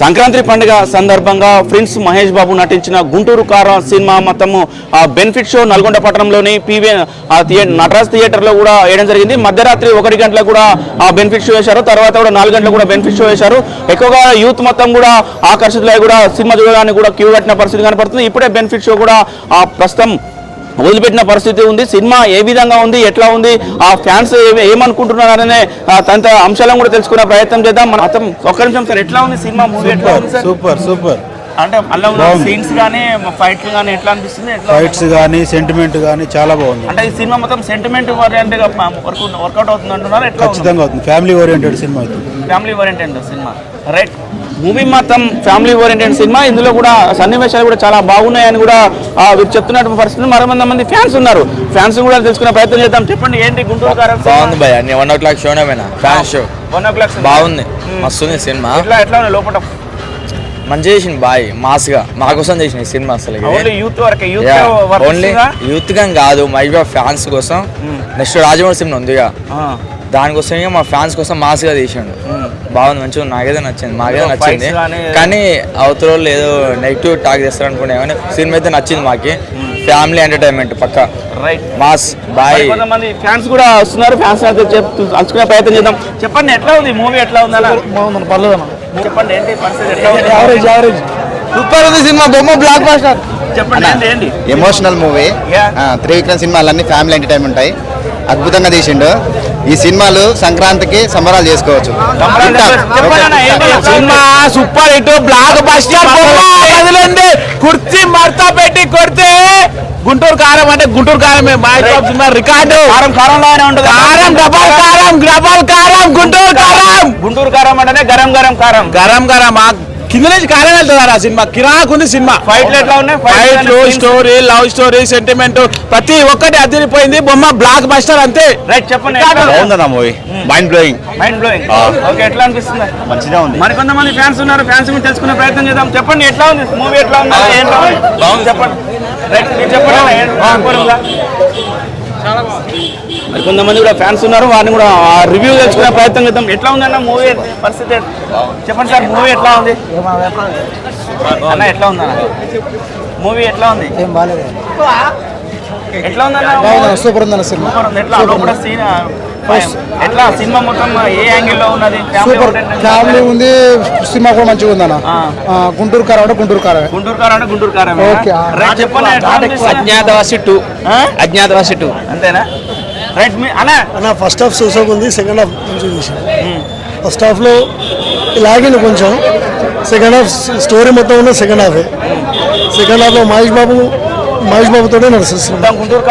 సంక్రాంతి పండుగ సందర్భంగా ప్రిన్స్ మహేష్ బాబు నటించిన గుంటూరు కార సినిమా మొత్తము ఆ బెనిఫిట్ షో నల్గొండ పట్టణంలోని పీవీ నటరాజ్ థియేటర్లో కూడా వేయడం జరిగింది. మధ్యరాత్రి ఒకటి గంటలకు కూడా ఆ బెనిఫిట్ షో వేశారు. తర్వాత కూడా నాలుగు గంటలకు కూడా బెనిఫిట్ షో వేశారు. ఎక్కువగా యూత్ మొత్తం కూడా ఆకర్షితులై కూడా సినిమా చూడడానికి కూడా క్యూ కట్టిన పరిస్థితి కనపడుతుంది. ఇప్పుడే బెనిఫిట్ షో కూడా ఆ ప్రస్తుతం వదిలిపెట్టిన పరిస్థితి ఉంది. సినిమా ఏ విధంగా ఉంది? ఎట్లా ఉంది? ఆ ఫ్యాన్స్ ఏమనుకుంటున్నారనే తదితర అంశాలను కూడా తెలుసుకునే ప్రయత్నం చేద్దాం. మన మొత్తం ఒక్క నిమిషం సార్ ఎట్లా ఉంది సినిమా మూవీ? ఎట్లా ఉంది సూపర్ సూపర్. అంటే. సీన్స్ కానీ ఫైట్లు కానీ ఎట్లా అనిపిస్తుంది? ఫైట్స్ కానీ సెంటిమెంట్ కానీ చాలా బాగుంది. అంటే ఈ సినిమా మొత్తం సెంటిమెంట్ ఓరియంటెడ్ వర్కౌట్ అవుతుంది అంటున్నారు ఖచ్చితంగా అవుతుంది. ఫ్యామిలీ ఓరియంటెడ్ సినిమా అవుతుంది family oriented cinema right movie మొత్తం ఫ్యామిలీ ఓరియంటెడ్ సినిమా ఇందులో కూడా సన్నివేశాలు కూడా చాలా బాగున్నాయని కూడా వీరు చెప్తున్నటువంటి పరిస్థితి మరో మంది మంది ఫ్యాన్స్ ఉన్నారు ఫ్యాన్స్ కూడా తెలుసుకునే ప్రయత్నం చేద్దాం. చెప్పండి ఏంటి గుంటూరు గారు బాగుంది భయ వన్ ఓ క్లాక్ షోనే fan show one o'clock బాగుంది. మస్తు ఉంది సినిమా. ఎట్లా ఎట్లా లోపల మంచిగా చేసింది బాయ్ మాస్గా మా కోసం చేసిన ఈ సినిమా అసలు. ఓన్లీ యూత్గా కాదు మైబా ఫ్యాన్స్ కోసం. నెక్స్ట్ రాజమౌళి సినిమా ఉందిగా దానికోసం ఇక మా ఫ్యాన్స్ కోసం మాస్గా తీసిండు బాగుంది మంచిగా. నాకైతే నచ్చింది. మాకైతే Fights నచ్చింది. కానీ అవతల వాళ్ళు ఏదో నెగిటివ్ టాక్ చేస్తారు అనుకునే కానీ సినిమా అయితే నచ్చింది మాకి. ఫ్యామిలీ ఎంటర్టైన్మెంట్ పక్క. రైట్ మాస్ బాయ్ కొంతమంది ఫ్యాన్స్ కూడా వస్తున్నారు. ఫ్యాన్స్ తెలుసుకునే ప్రయత్నం చేద్దాం. చెప్పండి ఎట్లా ఉంది? మూవీ ఎట్లా ఉంది అలా? బాగుంది పర్లేదు చెప్పండి ఏంటి యావరేజ్ యావరేజ్ సూపర్ ఉంది సినిమా బొమ్మ బ్లాక్ బాస్టర్ చెప్పండి ఎమోషనల్ మూవీ. త్రివిక్రమ్ సినిమాలన్నీ ఫ్యామిలీ ఎంటర్టైన్మెంట్ ఉంటాయి. అద్భుతంగా తీసిండు. ఈ సినిమాలు సంక్రాంతికి సంబరాలు చేసుకోవచ్చు? Cinema super hit blockbuster కదిలింది కుర్చీ మడత పెట్టి కొడితే గుంటూరు కారం అంటే గుంటూరు కారమే. Babu cinema record. కారం ఉంటుంది? కారం డబల్ కారం డబల్ కారం గుంటూరు కారం. గుంటూరు కారం అంటేనే గరం గరం కారం. గరం గరం కింద నుంచి కారం వెళ్తుంది ఆ సినిమా? కిరాక్ ఉంది సినిమా. ఫైట్లు ఎట్లా ఉన్నాయి? ఫైట్లు స్టోరీ లవ్ స్టోరీ సెంటిమెంట్ ప్రతి ఒక్కటి అదిరిపోయింది. బొమ్మ బ్లాక్ బస్టర్ అంతే. రైట్ చెప్పండి. బాగుందన్న movie mind blowing mind blowing okay ఎట్లా అనిపిస్తుంది? మంచిగా ఉంది. మరి కొంతమంది ఫ్యాన్స్ ఉన్నారు ఫ్యాన్స్ గురించి తెలుసుకునే ప్రయత్నం చేద్దాం. చెప్పండి ఎట్లా ఉంది? మూవీ ఎట్లా ఉంది? ఏంటో? బాగుంది. చెప్పండి. రైట్ మీరు చెప్పండి. మరి కొంతమంది కూడా ఫ్యాన్స్ ఉన్నారు వారిని కూడా రివ్యూ తెలుసుకునే ప్రయత్నం చేద్దాం. ఎట్లా ఉంది అన్న మూవీ పరిస్థితి? చెప్పండి సార్ మూవీ ఎట్లా ఉంది? అన్న ఎట్లా ఉంది అన్న? మూవీ ఎట్లా ఉంది? ఏం బాగాలేదు. ఎట్లా ఉంది అన్న? బాగుంది సూపర్ ఉందన్న సినిమా. ఎట్లా? లోపల సీన్ ఎట్లా సినిమా మొత్తం ఏ యాంగిల్లో ఉన్నది? Family సూపర్ ఫ్యామిలీ ఉంది సినిమా కూడా మంచిగా. ఆ, గుంటూరు కారం అంటే గుంటూరు కారమే గుంటూరు కారం అంటే గుంటూరు కారం ఓకే. చెప్పండి? అజ్ఞాతవాసి టూ? అజ్ఞాతవాసి టూ అంతేనా? రైట్ మీ అన్న. అన్న ఫస్ట్ హాఫ్ చూసాం ఉంది సెకండ్ హాఫ్ మంచిగా చూసాం ఫస్ట్ హాఫ్లో లాగింది కొంచెం. సెకండ్ హాఫ్ స్టోరీ మొత్తం ఉన్న సెకండ్ హాఫే సెకండ్ హాఫ్లో మహేష్ బాబు మహేష్ బాబుతోనే నడుస్తుంది మొత్తం గుంటూరు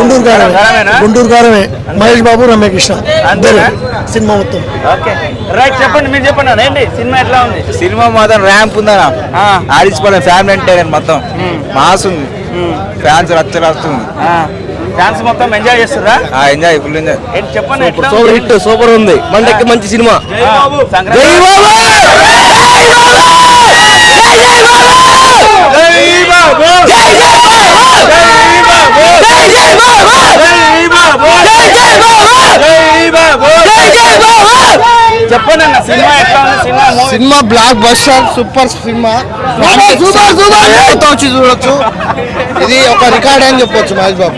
గుంటూరు కారమే కారమేనా? గుంటూరు కారమే. మహేష్ బాబు రమ్యకృష్ణ. అంతేనా? సినిమా మొత్తం. ఓకే. రైట్ చెప్పండి మీరు చెప్పండి ఏంటి? సినిమా ఎట్లా ఉంది? సినిమా మాత్రం ర్యాంప్ ఉందనా ఆ. ఆడించుకోవడం ఫ్యామిలీ అంటే మొత్తం. మాస్ ఉంది. ఫ్యాన్స్ రచ్చ రాస్తుంది డాన్స్ మొత్తం ఎంజాయ్ చేస్తురా ఎంజాయ్ ఫుల్ ఎంజాయ్. చెప్పండి సూపర్. హిట్ సూపర్ ఉంది. మనకి మంచి సినిమా. జై బాబు అన్న సినిమా ఎట్లా ఉంది cinema blockbuster super cinema. వచ్చి చూడొచ్చు. ఇది ఒక రికార్డ్ అని చెప్పొచ్చు Mahesh Babu.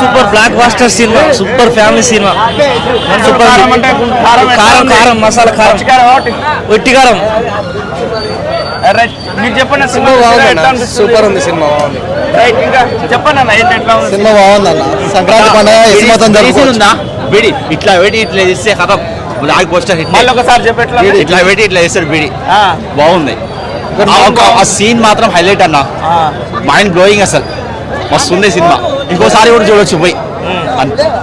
Super blockbuster cinema super family cinema. Guntur Kaaram కారం మసాలా కారం. ఒట్టి కారం మీరు చెప్పండి అన్న, సినిమా అనిపిస్తుంది? సూపర్ ఉంది సినిమా బాగుంది. రైట్ ఇంకా చెప్పండి అన్న ఏంటి ఎట్లా ఉంది? సినిమా బాగుందన్న. సంక్రాంతి పండుగ సినిమాతో బిడి ఇట్లా పెట్టి ఇట్లా చేస్తే కథ. బ్లాక్ పోస్టర్ హిట్ మళ్ళీ ఒకసారి? ఇట్లా పెట్టి ఇట్లా చేస్తాడు బిడి. ఆ, బాగుంది. ఆ సీన్ మాత్రం హైలైట్ అన్న. మైండ్ బ్లోయింగ్ అసలు. మస్తు ఉంది సినిమా. ఇంకోసారి కూడా చూడొచ్చు పోయి.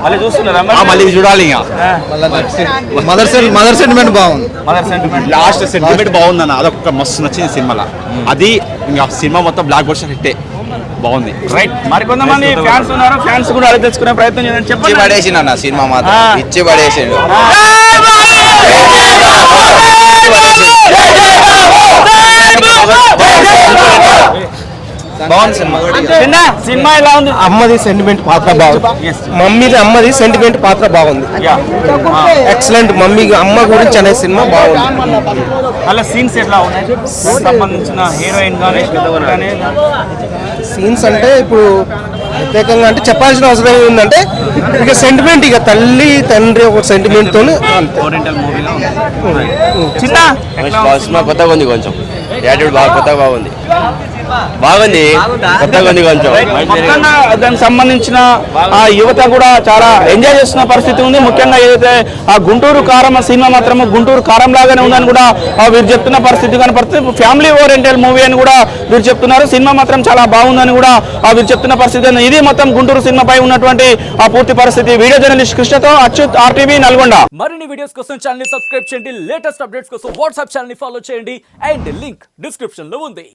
మళ్ళీ చూస్తున్నారా ఆ, మళ్ళీ చూడాలి ఇంకా. మదర్ మదర్ సెంటిమెంట్ బాగుంది. Mother sentiment. లాస్ట్ సెంటిమెంట్ బాగుందన్న. అదొక మస్తు నచ్చింది సినిమాలో. అది ఇంకా సినిమా మొత్తం బ్లాక్ బస్టర్ హిట్టే. బాగుంది రైట్ మరి కొంతమంది ఫ్యాన్స్ ఉన్నారు ఫ్యాన్స్ కూడా అడిగి తెలుసుకునే ప్రయత్నం చేయండి ఇచ్చి చెప్పండి పడేసిండు అన్న సినిమా మాత్రం. ఇచ్చి పడేసిండు బాగుంది సినిమా. చిన్న సినిమా ఎలా ఉంది? అమ్మది సెంటిమెంట్ పాత్ర బాగుంది. మమ్మీది అమ్మది సెంటిమెంట్ పాత్ర బాగుంది. ఎక్సలెంట్ మమ్మీ అమ్మ గురించి అనే సినిమా బాగుంది. అలా సీన్స్ ఎట్లా ఉన్నాయి? దానికి సంబంధించిన హీరోయిన్ కానీ కానీ సీన్స్ అంటే ఇప్పుడు ప్రత్యేకంగా అంటే చెప్పాల్సిన అవసరం ఏంటంటే ఇక సెంటిమెంట్ ఇక తల్లి తండ్రి ఒక సెంటిమెంట్ ఉంది. చిన్న కొత్తగా ఉంది కొంచెం. యాటిట్యూడ్ బాగా కొత్తగా బాగుంది. బాగుంది. కొత్తగా ఉంది కొంచెం. దానికి సంబంధించిన ఆ యువత కూడా చాలా ఎంజాయ్ చేస్తున్న పరిస్థితి ఉంది. ముఖ్యంగా ఏదైతే ఆ గుంటూరు కారం సినిమా మాత్రం గుంటూరు కారం లాగానే ఉందని కూడా ఆ వీరు చెప్తున్న పరిస్థితి కనపడుతుంది. ఫ్యామిలీ ఓరియంటెడ్ మూవీ అని కూడా వీరు చెప్తున్నారు. సినిమా మాత్రం చాలా బాగుందని కూడా ఆ వీరు చెప్తున్న పరిస్థితి. ఇది మొత్తం గుంటూరు సినిమాపై ఉన్నటువంటి ఆ పూర్తి పరిస్థితి. వీడియో జర్నలిస్ట్ కృష్ణతో అచ్యుత్ ఆర్టీవీ నల్గొండ. మరిన్ని వీడియోస్ కోసం ఛానల్ని సబ్స్క్రైబ్ చేయండి. లేటెస్ట్ అప్డేట్స్ కోసం వాట్సాప్ ఛానల్ని ఫాలో చేయండి. అండ్ లింక్ డిస్క్రిప్షన్లో ఉంది.